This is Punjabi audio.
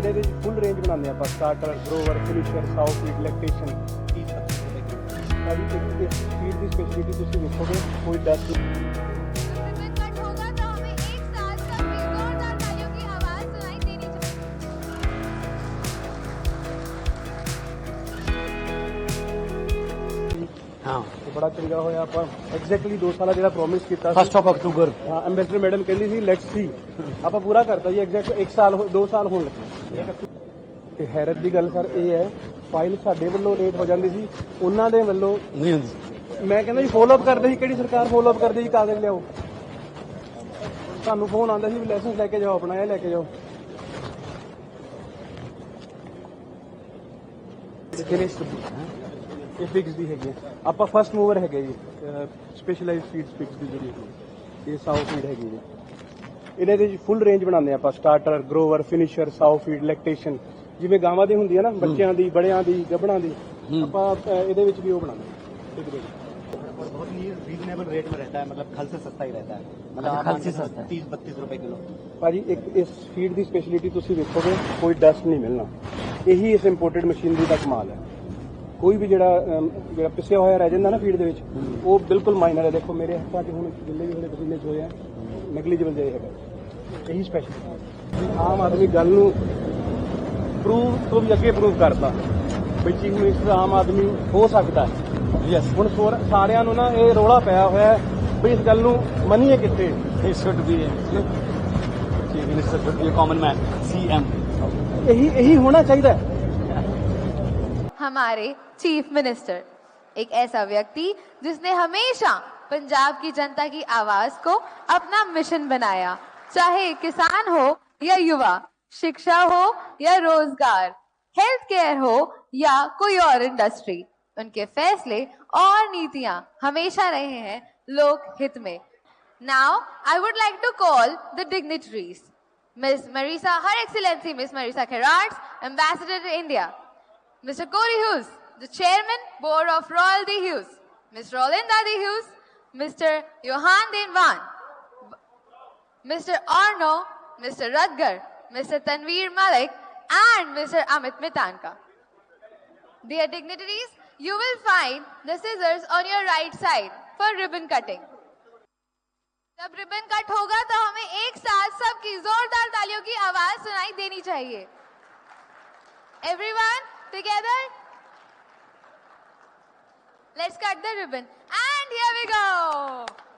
ਇਹਦੇ ਵਿੱਚ ਫੁੱਲ ਰੇਂਜ ਬਣਾਉਂਦੇ ਆਪਾਂ starter grower finisher south electrician ਸਾਰੀ ਜਿਹੜੀ ਸਪੀਡ ਦੀ ਸਪੈਸ਼ਲਿਟੀ ਤੁਸੀਂ ਵੇਖੋਗੇ ਕੋਈ ਡਸਟ हाँ ਬੜਾ ਚੰਗਾ ਹੋਇਆ। ਆਪਾਂ ਐਗਜ਼ੈਕਟਲੀ 2 ਸਾਲਾ ਜਿਹੜਾ ਪ੍ਰੋਮਿਸ ਕੀਤਾ ਸੀ। 1st ਆਫ ਅਕਤੂਬਰ ਹਾਂ ਐਮਬੈਸਡਰ ਮੈਡਮ ਕਹਿੰਦੀ ਸੀ ਲੈਟਸ ਸੀ ਆਪਾਂ ਪੂਰਾ ਕਰਤਾ ਜੀ ਐਗਜ਼ੈਕਟ 1 ਸਾਲ 2 ਸਾਲ ਹੋਣ ਲੱਗੇ। ਤੇ ਹੈਰਤ ਦੀ ਗੱਲ ਸਰ ਇਹ ਹੈ ਫਾਈਲ ਸਾਡੇ ਵੱਲੋਂ ਲੇਟ ਹੋ ਜਾਂਦੀ ਸੀ। ਉਹਨਾਂ ਦੇ ਵੱਲੋਂ ਨਹੀਂ ਹੁੰਦੀ ਮੈਂ ਕਹਿੰਦਾ ਜੀ ਫੋਲੋ ਅਪ ਕਰਦੇ ਸੀ ਕਿਹੜੀ ਸਰਕਾਰ ਫੋਲੋ ਅਪ ਕਰਦੀ ਸੀ ਕਾਗਜ਼ ਲਿਆਓ। ਸਾਨੂੰ ਫੋਨ ਆਉਂਦਾ ਸੀ ਵੀ ਲਾਇਸੈਂਸ ਲੈ ਕੇ ਜਾਓ ਆਪਣਾ ਇਹ ਲੈ ਕੇ ਜਾਓ। ਫਿਨਿਸ਼ਡ ਇਹ ਫਿਕਸ ਦੀ ਹੈਗੀ ਹੈ। ਆਪਾਂ ਫਸਟ ਮੂਵਰ ਹੈਗੇ ਜੀ ਸਪੈਸ਼ਲਾਈਜ਼ਡ ਫੀਡਸ ਫਿਕਸ ਦੀ ਜਿਹੜੀ ਹੈਗੀ ਹੈ। ਇਹ ਸਾਊ ਫੀਡ ਹੈਗੀ ਜੀ ਇਹਦੇ ਵਿੱਚ ਫੁੱਲ ਰੇਂਜ ਬਣਾਉਂਦੇ ਆਪਾਂ ਸਟਾਰਟਰ ਗਰੋਵਰ ਫਿਨਿਸ਼ਰ ਸਾਊ ਫੀਡ ਲੈਕਟੇਸ਼ਨ ਜਿਵੇਂ ਗਾਵਾਂ ਦੀ ਹੁੰਦੀ ਹੈ ਨਾ ਬੱਚਿਆਂ ਦੀ ਬੜਿਆਂ ਦੀ ਗੱਭਣਾਂ ਦੀ ਆਪਾਂ ਅ, ਇਹਦੇ ਵਿੱਚ ਵੀ ਉਹ ਬਣਾਉਂਦੇ ਹਾਂ ਇੱਕ ਰੇਂਜ और बहुत ही रीजनेबल रेट में रहता है मतलब खल से सस्ता ही रहता है मतलब अच्छा, आप खल मान से के सस्ता है। तीस बत्तीस रुपए किलो ਭਾਜੀ ਇੱਕ ਇਸ ਫੀਡ ਦੀ ਸਪੈਸ਼ਲਿਟੀ ਤੁਸੀਂ ਵੇਖੋਗੇ ਕੋਈ ਡਸਟ ਨਹੀਂ ਮਿਲਣਾ ਇਹੀ ਇਸ ਇੰਪੋਰਟਡ ਮਸ਼ੀਨਰੀ ਦਾ ਕਮਾਲ ਹੈ ਕੋਈ ਵੀ ਜਿਹੜਾ ਜਿਹੜਾ ਪਿਸਿਆ ਹੋਇਆ ਰਹਿ ਜਾਂਦਾ ਨਾ ਫੀਡ ਦੇ ਵਿੱਚ ਉਹ ਬਿਲਕੁਲ ਮਾਈਨਰ ਹੈ। ਦੇਖੋ ਮੇਰੇ ਹੱਥਾਂ 'ਚ ਹੁਣ ਜਿੰਨੇ ਵੀ ਹੋਲੇ ਪਸੀਨੇ ਹੋਏ ਆ ਨੈਗਲੀਜੀਬਲ ਜਿਹਾ ਹੈਗਾ। ਇਹੀ ਸਪੈਸ਼ਲ ਆਮ ਆਦਮੀ ਗੱਲ ਨੂੰ ਪ੍ਰੂਵ ਤੋਂ ਵੀ ਅੱਗੇ ਪ੍ਰੂਵ ਕਰਤਾ ਵੀ ਚੀਫ ਮਿਨਿਸਟਰ ਆਮ ਆਦਮੀ ਹੋ ਸਕਦਾ ਹੈ। ਯੈਸ ਹੁਣ ਸੋਰ- ਸਾਰਿਆਂ ਨੂੰ ਨਾ ਇਹ ਰੋਲਾ ਪਿਆ ਹੋਇਆ ਹੈ ਵੀ ਇਸ ਗੱਲ ਨੂੰ ਮੰਨੀਏ ਕਿੱਥੇ? He should be chief minister should be common man CM ਇਹੀ ਇਹੀ ਹੋਣਾ ਚਾਹੀਦਾ ਹੈ। हमारे चीफ मिनिस्टर। एक ऐसा व्यक्ति जिसने हमेशा पंजाब की जनता की आवाज़ को अपना मिशन बनाया, चाहे किसान हो या युवा, शिक्षा हो या रोज़गार हेल्थ केयर हो या कोई और इंडस्ट्री उनके फैसले और नीतियाँ हमेशा रहे हैं लोक हित में। Now I would like to call the dignitaries miss Marisa her excellency miss Marisa ambassador to India. Mr. Corey Hughes, the chairman, board of Royal D. Hughes. Ms. Rolinda D. Hughes, Mr. Johan Din Van, Mr. Arno, Mr. Rutger, Mr. Tanveer Malik, and Mr. Amit Mitanka. Dear dignitaries, you will find the scissors on your right side for ribbon cutting. जब रिबन कट होगा तो हमें एक साथ सबकी जोरदार तालियों की आवाज सुनाई देनी चाहिए Everyone together. Let's cut the ribbon. And here we go.